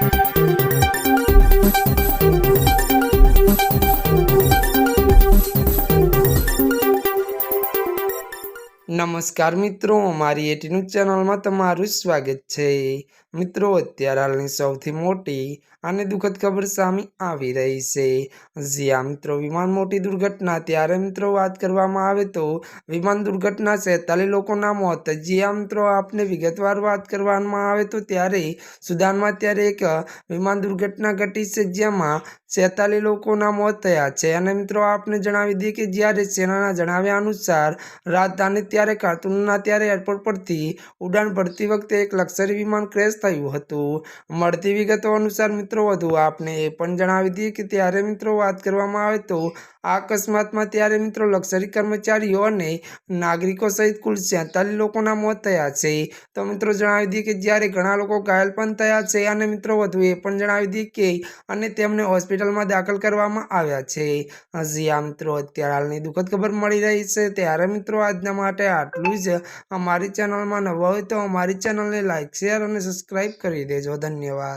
Thank you. નમસ્કાર મિત્રો, મારી એટીનું ચેનલમાં તમારું સ્વાગત છે. મિત્રો, અત્યારે હાલની સૌથી મોટી અને દુઃખદ ખબર સામે આવી રહી છે. જ્યાં મિત્રો, વિમાન મોટી દુર્ઘટના, ત્યારે મિત્રો વાત કરવામાં આવે તો વિમાન દુર્ઘટના છેતાલીસ લોકોના મોત, જ્યાં મિત્રો આપને વિગતવાર વાત કરવામાં આવે તો ત્યારે સુદાનમાં ત્યારે એક વિમાન દુર્ઘટના ઘટી છે, જેમાં છેતાલીસ લોકોના મોત થયા છે. અને મિત્રો, આપને જણાવી દઈએ કે જ્યારે સેનાના જણાવ્યા અનુસાર રાજધાની ત્યારે કાર્ટૂનના ત્યારે એરપોર્ટ પરથી ઉડાન ભરતી વખતે એક લક્ઝરી વિમાન ક્રેશ થયું હતું. મળતી વિગતો અનુસાર મિત્રો, વધુ આપને એ પણ જણાવી દઈએ કે ત્યારે મિત્રો વાત કરવામાં આવે તો આ અકસ્માતમાં ત્યારે મિત્રો લક્ઝરી કર્મચારીઓ અને નાગરિકો સહિત કુલ છેતાલીસ લોકોના મોત થયા છે. તો મિત્રો, જણાવી દઈએ કે જ્યારે ઘણા લોકો ઘાયલ પણ થયા છે. અને મિત્રો, વધુ એ પણ જણાવી દઈએ કે અને તેમને હોસ્પિટલમાં દાખલ કરવામાં આવ્યા છે. આ મિત્રો, અત્યારે હાલની દુઃખદ ખબર મળી રહી છે. ત્યારે મિત્રો, આજના માટે આટલું જ. અમારી ચેનલમાં નવા હોય તો અમારી ચેનલને લાઇક શેર અને સબસ્ક્રાઈબ કરી દેજો. ધન્યવાદ.